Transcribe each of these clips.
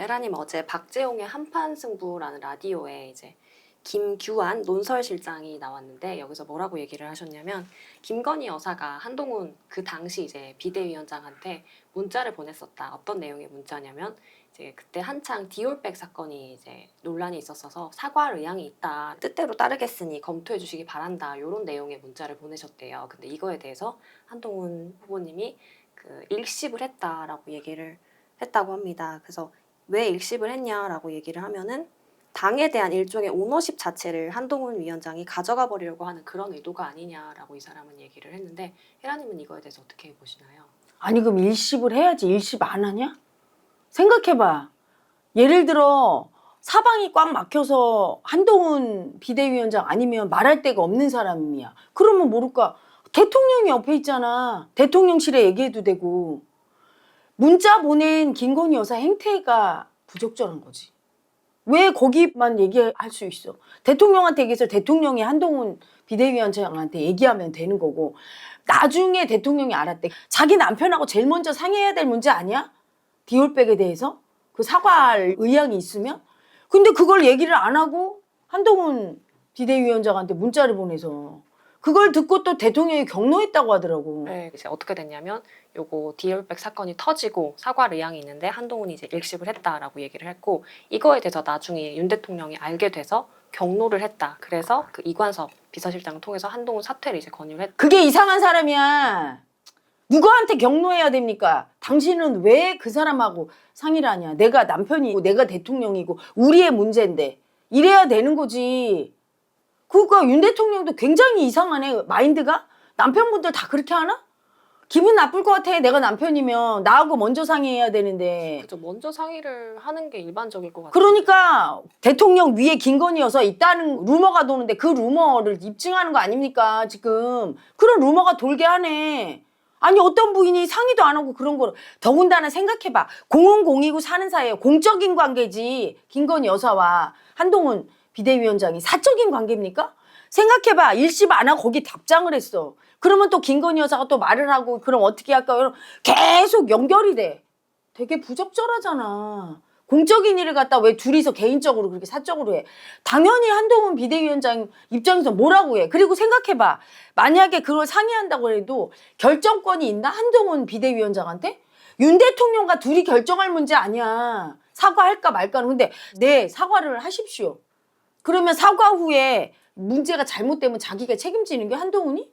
에라님 어제 박재홍의 한판 승부라는 라디오에 이제 김규환 논설실장이 나왔는데 여기서 뭐라고 얘기를 하셨냐면 김건희 여사가 한동훈 그 당시 이제 비대위원장한테 문자를 보냈었다. 어떤 내용의 문자냐면 이제 그때 한창 디올백 사건이 이제 논란이 있었어서 사과할 의향이 있다. 뜻대로 따르겠으니 검토해 주시기 바란다. 이런 내용의 문자를 보내셨대요. 근데 이거에 대해서 한동훈 후보님이 그 일십을 했다라고 얘기를 했다고 합니다. 그래서 왜 일십을 했냐라고 얘기를 하면은 당에 대한 일종의 오너십 자체를 한동훈 위원장이 가져가 버리려고 하는 그런 의도가 아니냐라고 이 사람은 얘기를 했는데 혜라님은 이거에 대해서 어떻게 보시나요? 아니 그럼 일십을 해야지 일십 안 하냐? 생각해봐. 예를 들어 사방이 꽉 막혀서 한동훈 비대위원장 아니면 말할 데가 없는 사람이야. 그러면 모를까? 대통령이 옆에 있잖아. 대통령실에 얘기해도 되고. 문자 보낸 김건희 여사 행태가 부적절한 거지. 왜 거기만 얘기할 수 있어? 대통령한테 얘기해서 대통령이 한동훈 비대위원장한테 얘기하면 되는 거고 나중에 대통령이 알았대. 자기 남편하고 제일 먼저 상의해야 될 문제 아니야? 디올백에 대해서? 그 사과할 의향이 있으면? 근데 그걸 얘기를 안 하고 한동훈 비대위원장한테 문자를 보내서 그걸 듣고 또 대통령이 경로했다고 하더라고. 네, 이제 어떻게 됐냐면 요거 디올백 사건이 터지고 사과할 의향이 있는데 한동훈이 이제 일십을 했다라고 얘기를 했고 이거에 대해서 나중에 윤 대통령이 알게 돼서 경로를 했다. 그래서 그 이관섭 비서실장을 통해서 한동훈 사퇴를 이제 권유를 했다. 그게 이상한 사람이야. 누구한테 경로해야 됩니까? 당신은 왜 그 사람하고 상의를 하냐? 내가 남편이고 내가 대통령이고 우리의 문제인데 이래야 되는 거지. 그러니까 윤 대통령도 굉장히 이상하네 마인드가 남편분들 다 그렇게 하나? 기분 나쁠 것 같아. 내가 남편이면 나하고 먼저 상의해야 되는데. 그죠. 먼저 상의를 하는 게 일반적일 것 같아요. 그러니까 대통령 위에 김건희여서 있다는 루머가 도는데 그 루머를 입증하는 거 아닙니까 지금 그런 루머가 돌게 하네 아니 어떤 부인이 상의도 안 하고 그런 거를 더군다나 생각해봐 공은 공이고 사는 사이에 공적인 관계지 김건희 여사와 한동훈 비대위원장이 사적인 관계입니까? 생각해봐 일십 안 하고 거기 답장을 했어 그러면 또 김건희 여사가 또 말을 하고 그럼 어떻게 할까 계속 연결이 돼 되게 부적절하잖아. 공적인 일을 갖다 왜 둘이서 개인적으로 그렇게 사적으로 해? 당연히 한동훈 비대위원장 입장에서 뭐라고 해? 그리고 생각해봐. 만약에 그걸 상의한다고 해도 결정권이 있나? 한동훈 비대위원장한테? 윤 대통령과 둘이 결정할 문제 아니야. 사과할까 말까는. 근데 네, 사과를 하십시오. 그러면 사과 후에 문제가 잘못되면 자기가 책임지는 게 한동훈이?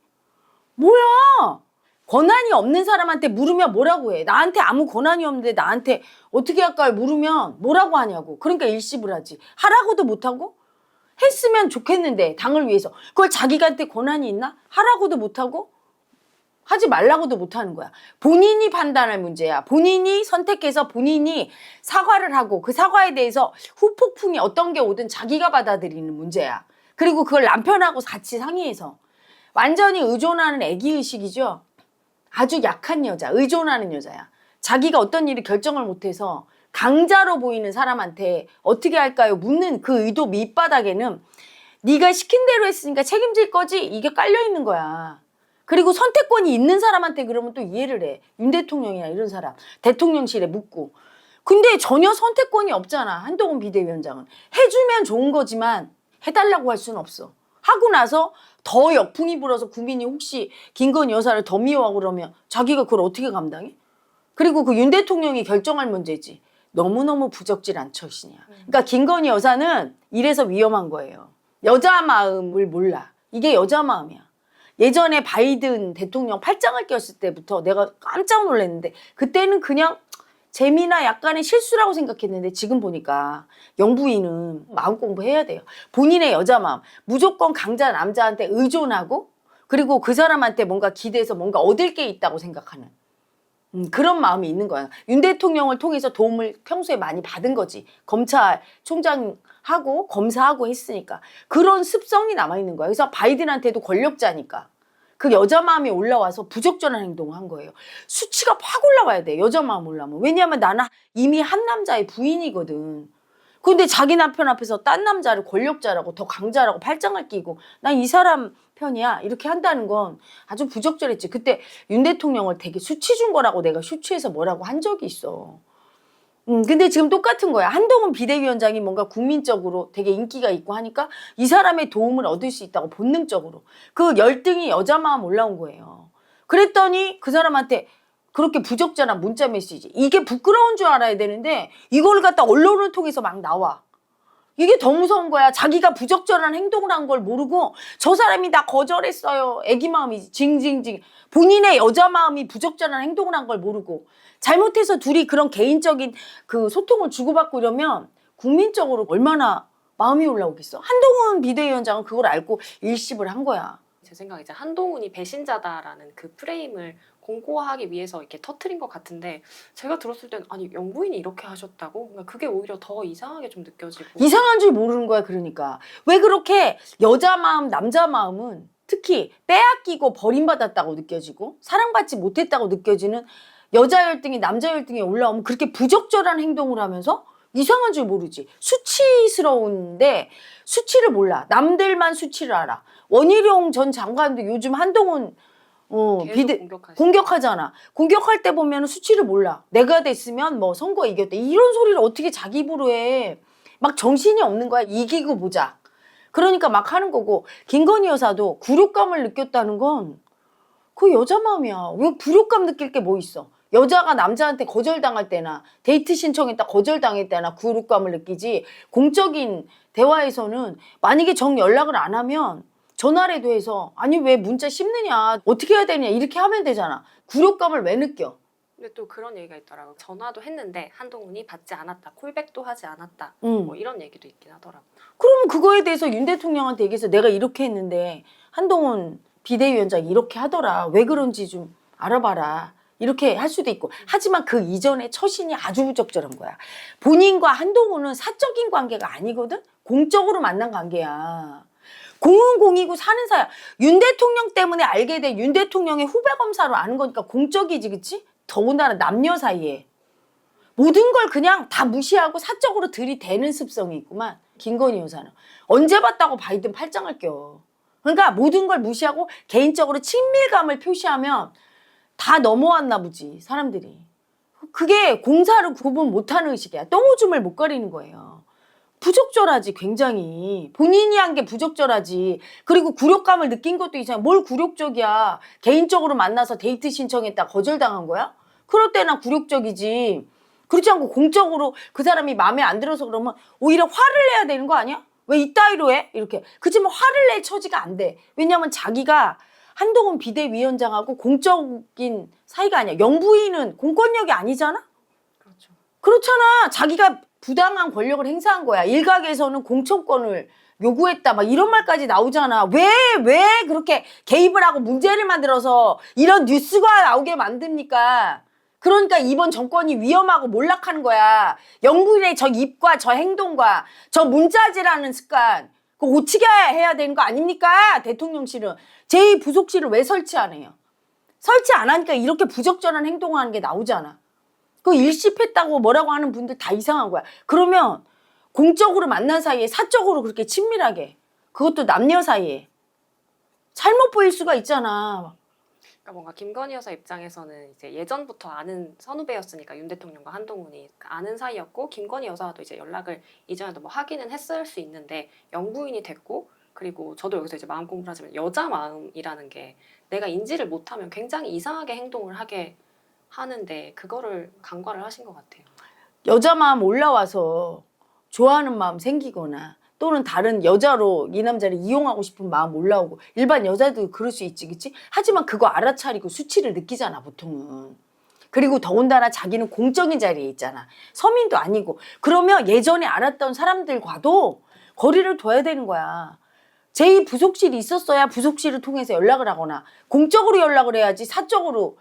뭐야? 권한이 없는 사람한테 물으면 뭐라고 해? 나한테 아무 권한이 없는데 나한테 어떻게 할까요? 물으면 뭐라고 하냐고. 그러니까 일십을 하지. 하라고도 못하고? 했으면 좋겠는데, 당을 위해서. 그걸 자기한테 권한이 있나? 하라고도 못하고? 하지 말라고도 못하는 거야. 본인이 판단할 문제야. 본인이 선택해서 본인이 사과를 하고 그 사과에 대해서 후폭풍이 어떤 게 오든 자기가 받아들이는 문제야. 그리고 그걸 남편하고 같이 상의해서. 완전히 의존하는 애기의식이죠. 아주 약한 여자, 의존하는 여자야. 자기가 어떤 일을 결정을 못해서 강자로 보이는 사람한테 어떻게 할까요? 묻는 그 의도 밑바닥에는 네가 시킨 대로 했으니까 책임질 거지 이게 깔려 있는 거야. 그리고 선택권이 있는 사람한테 그러면 또 이해를 해. 윤 대통령이나 이런 사람 대통령실에 묻고. 근데 전혀 선택권이 없잖아. 한동훈 비대위원장은 해주면 좋은 거지만 해달라고 할 수는 없어. 하고 나서 더 역풍이 불어서 국민이 혹시 김건희 여사를 더 미워하고 그러면 자기가 그걸 어떻게 감당해? 그리고 그 윤 대통령이 결정할 문제지. 너무너무 부적질 않처시냐. 그러니까 김건희 여사는 이래서 위험한 거예요. 여자 마음을 몰라. 이게 여자 마음이야. 예전에 바이든 대통령 팔짱을 꼈을 때부터 내가 깜짝 놀랐는데 그때는 그냥 재미나 약간의 실수라고 생각했는데 지금 보니까 영부인은 마음 공부해야 돼요. 본인의 여자 마음. 무조건 강자 남자한테 의존하고 그리고 그 사람한테 뭔가 기대서 뭔가 얻을 게 있다고 생각하는 음, 그런 마음이 있는 거야. 윤 대통령을 통해서 도움을 평소에 많이 받은 거지. 검찰 총장 하고 검사하고 했으니까. 그런 습성이 남아 있는 거야. 그래서 바이든한테도 권력자니까. 그 여자 마음이 올라와서 부적절한 행동을 한 거예요. 수치가 확 올라와야 돼. 여자 마음 올라오면. 왜냐하면 나는 이미 한 남자의 부인이거든. 근데 자기 남편 앞에서 딴 남자를 권력자라고 더 강자라고 팔짱을 끼고 난 이 사람 편이야 이렇게 한다는 건 아주 부적절했지. 그때 윤 대통령을 되게 수치 준 거라고 내가 수치해서 뭐라고 한 적이 있어. 음, 근데 지금 똑같은 거야. 한동훈 비대위원장이 뭔가 국민적으로 되게 인기가 있고 하니까 이 사람의 도움을 얻을 수 있다고 본능적으로. 그 열등이 여자 마음 올라온 거예요. 그랬더니 그 사람한테 그렇게 부적절한 문자 메시지. 이게 부끄러운 줄 알아야 되는데 이걸 갖다 언론을 통해서 막 나와. 이게 더 무서운 거야. 자기가 부적절한 행동을 한 걸 모르고 저 사람이 나 거절했어요. 애기 마음이 징징징. 본인의 여자 마음이 부적절한 행동을 한 걸 모르고 잘못해서 둘이 그런 개인적인 그 소통을 주고받고 이러면 국민적으로 얼마나 마음이 올라오겠어. 한동훈 비대위원장은 그걸 알고 일십을 한 거야. 제 생각에 이제 한동훈이 배신자다라는 그 프레임을 공고화하기 위해서 이렇게 터트린 것 같은데 제가 들었을 때는 아니 영부인이 이렇게 하셨다고 그러니까 그게 오히려 더 이상하게 좀 느껴지고 이상한 줄 모르는 거야, 그러니까. 왜 그렇게 여자 마음, 남자 마음은 특히 빼앗기고 버림받았다고 느껴지고 사랑받지 못했다고 느껴지는 여자 열등이 남자 열등이 올라오면 그렇게 부적절한 행동을 하면서 이상한 줄 모르지. 수치스러운데 수치를 몰라. 남들만 수치를 알아. 원희룡 전 장관도 요즘 한동훈 어, 비대, 공격하시 공격하잖아. 공격할 때 보면 수치를 몰라. 내가 됐으면 뭐 선거 이겼대. 이런 소리를 어떻게 자기 입으로 해. 막 정신이 없는 거야. 이기고 보자. 그러니까 막 하는 거고. 김건희 여사도 굴욕감을 느꼈다는 건 그 여자 마음이야. 왜 굴욕감 느낄 게 뭐 있어? 여자가 남자한테 거절당할 때나 데이트 신청했다 거절당할 때나 굴욕감을 느끼지 공적인 대화에서는 만약에 정 연락을 안 하면 전화라도 해서 아니 왜 문자 씹느냐? 어떻게 해야 되냐? 이렇게 하면 되잖아. 굴욕감을 왜 느껴? 근데 또 그런 얘기가 있더라고요 전화도 했는데 한동훈이 받지 않았다 콜백도 하지 않았다 응. 뭐 이런 얘기도 있긴 하더라고요 그러면 그거에 대해서 윤 대통령한테 얘기해서 내가 이렇게 했는데 한동훈 비대위원장이 이렇게 하더라. 왜 그런지 좀 알아봐라 이렇게 할 수도 있고. 하지만 그 이전에 처신이 아주 부적절한 거야. 본인과 한동훈은 사적인 관계가 아니거든? 공적으로 만난 관계야. 공은 공이고 사는 사야. 윤 대통령 때문에 알게 된 윤 대통령의 후배 검사로 아는 거니까 공적이지 그치? 더군다나 남녀 사이에. 모든 걸 그냥 다 무시하고 사적으로 들이대는 습성이 있구만. 김건희 여사는. 언제 봤다고 바이든 팔짱을 껴. 그러니까 모든 걸 무시하고 개인적으로 친밀감을 표시하면 다 넘어왔나 보지, 사람들이. 그게 공사를 구분 못하는 의식이야. 똥오줌을 못 가리는 거예요. 부적절하지, 굉장히. 본인이 한 게 부적절하지. 그리고 굴욕감을 느낀 것도 이상해. 뭘 굴욕적이야. 개인적으로 만나서 데이트 신청했다 거절당한 거야? 그럴 때나 굴욕적이지. 그렇지 않고 공적으로 그 사람이 마음에 안 들어서 그러면 오히려 화를 내야 되는 거 아니야? 왜 이따위로 해? 이렇게. 그치만 화를 낼 처지가 안 돼. 왜냐면 자기가 한동훈 비대위원장하고 공적인 사이가 아니야. 영부인은 공권력이 아니잖아? 그렇죠 그렇잖아. 자기가 부당한 권력을 행사한 거야. 일각에서는 공천권을 요구했다. 막 이런 말까지 나오잖아. 왜, 왜 그렇게 개입을 하고 문제를 만들어서 이런 뉴스가 나오게 만듭니까? 그러니까 이번 정권이 위험하고 몰락하는 거야. 영부인의 저 입과 저 행동과 저 문자질하는 습관. 그거 고치게 해야 되는 거 아닙니까? 대통령실은. 제2부속실을 왜 설치 안 해요? 설치 안 하니까 이렇게 부적절한 행동을 하는 게 나오잖아. 그 일십했다고 뭐라고 하는 분들 다 이상한 거야. 그러면 공적으로 만난 사이에 사적으로 그렇게 친밀하게 그것도 남녀 사이에 잘못 보일 수가 있잖아. 그러니까 뭔가 김건희 여사 입장에서는 이제 예전부터 아는 선후배였으니까 윤 대통령과 한동훈이 아는 사이였고 김건희 여사와도 이제 연락을 이전에도 뭐 하기는 했을 수 있는데 영부인이 됐고 그리고 저도 여기서 이제 마음 공부를 하지만 여자 마음이라는 게 내가 인지를 못하면 굉장히 이상하게 행동을 하게 하는데 그거를 간과를 하신 것 같아요. 여자 마음 올라와서 좋아하는 마음 생기거나 또는 다른 여자로 이 남자를 이용하고 싶은 마음 올라오고 일반 여자도 그럴 수 있지 그치? 하지만 그거 알아차리고 수치를 느끼잖아 보통은 그리고 더군다나 자기는 공적인 자리에 있잖아 서민도 아니고 그러면 예전에 알았던 사람들과도 거리를 둬야 되는 거야 제2 부속실이 있었어야 부속실을 통해서 연락을 하거나 공적으로 연락을 해야지 사적으로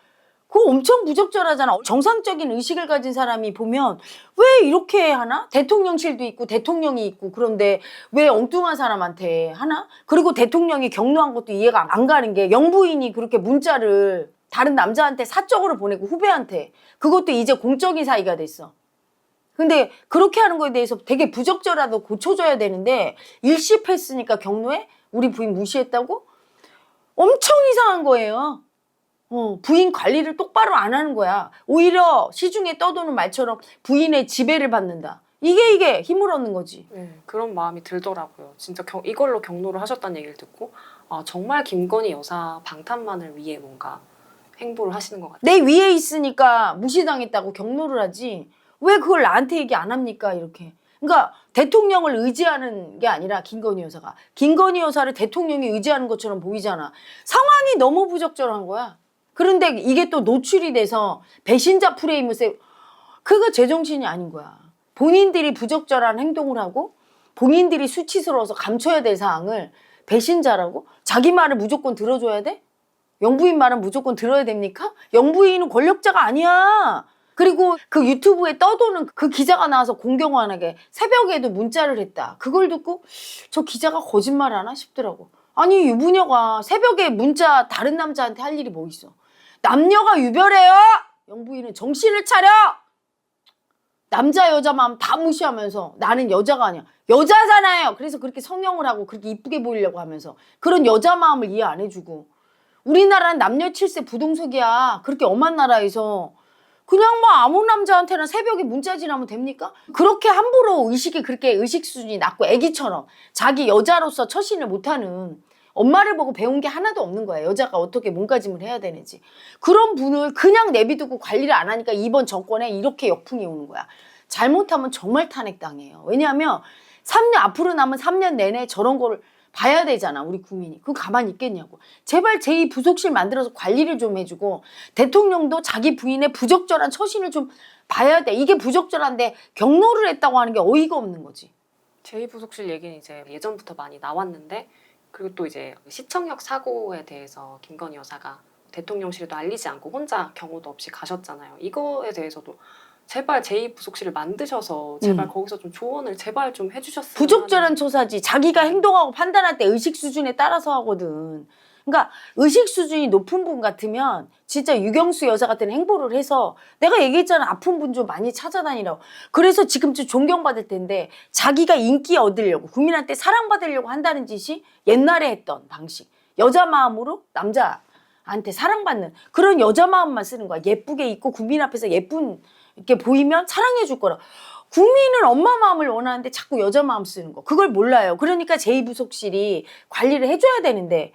그거 엄청 부적절하잖아. 정상적인 의식을 가진 사람이 보면 왜 이렇게 하나? 대통령실도 있고 대통령이 있고 그런데 왜 엉뚱한 사람한테 하나? 그리고 대통령이 격려한 것도 이해가 안 가는 게 영부인이 그렇게 문자를 다른 남자한테 사적으로 보내고 후배한테 그것도 이제 공적인 사이가 됐어. 근데 그렇게 하는 거에 대해서 되게 부적절하도 고쳐줘야 되는데 일십했으니까 격려해? 우리 부인 무시했다고? 엄청 이상한 거예요. 어, 부인 관리를 똑바로 안 하는 거야. 오히려 시중에 떠도는 말처럼 부인의 지배를 받는다. 이게 이게 힘을 얻는 거지. 네, 그런 마음이 들더라고요. 진짜 경- 이걸로 경로를 하셨다는 얘기를 듣고 아, 정말 김건희 여사 방탄만을 위해 뭔가 행보를 하시는 것 같아요. 내 위에 있으니까 무시당했다고 경로를 하지. 왜 그걸 나한테 얘기 안 합니까? 이렇게. 그러니까 대통령을 의지하는 게 아니라 김건희 여사가 김건희 여사를 대통령이 의지하는 것처럼 보이잖아. 상황이 너무 부적절한 거야. 그런데 이게 또 노출이 돼서 배신자 프레임을 세 그거 제정신이 아닌 거야. 본인들이 부적절한 행동을 하고 본인들이 수치스러워서 감춰야 될 사항을 배신자라고 자기 말을 무조건 들어줘야 돼? 영부인 말은 무조건 들어야 됩니까? 영부인은 권력자가 아니야. 그리고 그 유튜브에 떠도는 그 기자가 나와서 공경환하게 새벽에도 문자를 했다. 그걸 듣고 저 기자가 거짓말 하나 싶더라고. 아니 유부녀가 새벽에 문자 다른 남자한테 할 일이 뭐 있어? 남녀가 유별해요. 영부인은 정신을 차려. 남자 여자 마음 다 무시하면서 나는 여자가 아니야. 여자잖아요. 그래서 그렇게 성형을 하고 그렇게 이쁘게 보이려고 하면서 그런 여자 마음을 이해 안 해주고 우리나라는 남녀 칠세 부동석이야. 그렇게 엄한 나라에서 그냥 뭐 아무 남자한테나 새벽에 문자 지나면 됩니까? 그렇게 함부로 의식이 그렇게 의식 수준이 낮고 애기처럼 자기 여자로서 처신을 못하는 엄마를 보고 배운 게 하나도 없는 거야. 여자가 어떻게 몸가짐을 해야 되는지. 그런 분을 그냥 내비두고 관리를 안 하니까 이번 정권에 이렇게 역풍이 오는 거야. 잘못하면 정말 탄핵당해요. 왜냐하면 3년 앞으로 남은 3년 내내 저런 거를 봐야 되잖아 우리 국민이. 그거 가만히 있겠냐고. 제발 제2 부속실 만들어서 관리를 좀 해주고 대통령도 자기 부인의 부적절한 처신을 좀 봐야 돼. 이게 부적절한데 경로를 했다고 하는 게 어이가 없는 거지. 제2부속실 얘기는 이제 예전부터 많이 나왔는데 그리고 또 이제 시청역 사고에 대해서 김건희 여사가 대통령실에도 알리지 않고 혼자 경호도 없이 가셨잖아요. 이거에 대해서도 제발 제2부속실을 만드셔서 제발 음. 거기서 좀 조언을 제발 좀 해주셨으면 부적절한 조사지 자기가 행동하고 판단할 때 의식 수준에 따라서 하거든. 그러니까 의식 수준이 높은 분 같으면 진짜 유경수 여사 같은 행보를 해서 내가 얘기했잖아. 아픈 분 좀 많이 찾아다니라고. 그래서 지금쯤 존경받을 텐데 자기가 인기 얻으려고 국민한테 사랑받으려고 한다는 짓이 옛날에 했던 방식. 여자 마음으로 남자한테 사랑받는 그런 여자 마음만 쓰는 거야. 예쁘게 입고 국민 앞에서 예쁜 이렇게 보이면 사랑해 줄 거라 국민은 엄마 마음을 원하는데 자꾸 여자 마음 쓰는 거 그걸 몰라요 그러니까 제2부속실이 관리를 해줘야 되는데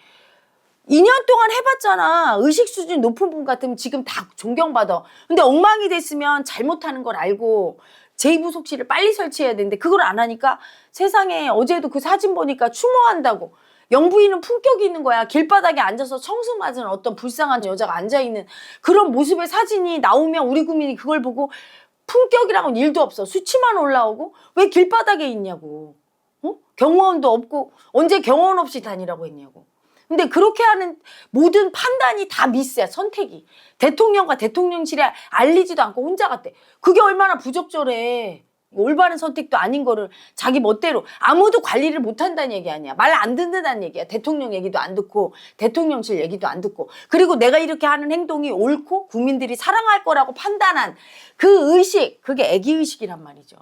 2년 동안 해봤잖아. 의식 수준 높은 분 같으면 지금 다 존경받아. 근데 엉망이 됐으면 잘못하는 걸 알고 제2부속실을 빨리 설치해야 되는데 그걸 안 하니까 세상에 어제도 그 사진 보니까 추모한다고. 영부인은 품격이 있는 거야. 길바닥에 앉아서 청수 맞은 어떤 불쌍한 여자가 앉아있는 그런 모습의 사진이 나오면 우리 국민이 그걸 보고 품격이라고는 일도 없어. 수치만 올라오고 왜 길바닥에 있냐고. 어? 경호원도 없고 언제 경호원 없이 다니라고 했냐고. 근데 그렇게 하는 모든 판단이 다 미스야 선택이 대통령과 대통령실에 알리지도 않고 혼자 갔대 그게 얼마나 부적절해 올바른 선택도 아닌 거를 자기 멋대로 아무도 관리를 못 한다는 얘기 아니야. 말 안 듣는다는 얘기야. 대통령 얘기도 안 듣고 대통령실 얘기도 안 듣고. 그리고 내가 이렇게 하는 행동이 옳고 국민들이 사랑할 거라고 판단한 그 의식 그게 애기 의식이란 말이죠.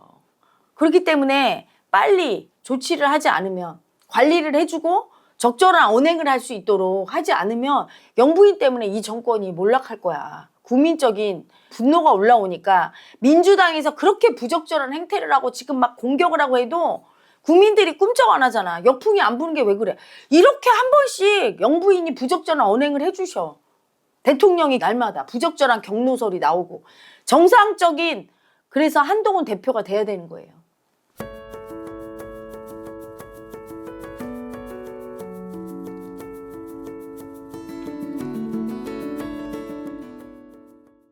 그렇기 때문에 빨리 조치를 하지 않으면 관리를 해주고 적절한 언행을 할 수 있도록 하지 않으면 영부인 때문에 이 정권이 몰락할 거야. 국민적인 분노가 올라오니까 민주당에서 그렇게 부적절한 행태를 하고 지금 막 공격을 하고 해도 국민들이 꿈쩍 안 하잖아. 역풍이 안 부는 게 왜 그래? 이렇게 한 번씩 영부인이 부적절한 언행을 해주셔. 대통령이 날마다 부적절한 경로설이 나오고 정상적인 그래서 한동훈 대표가 돼야 되는 거예요.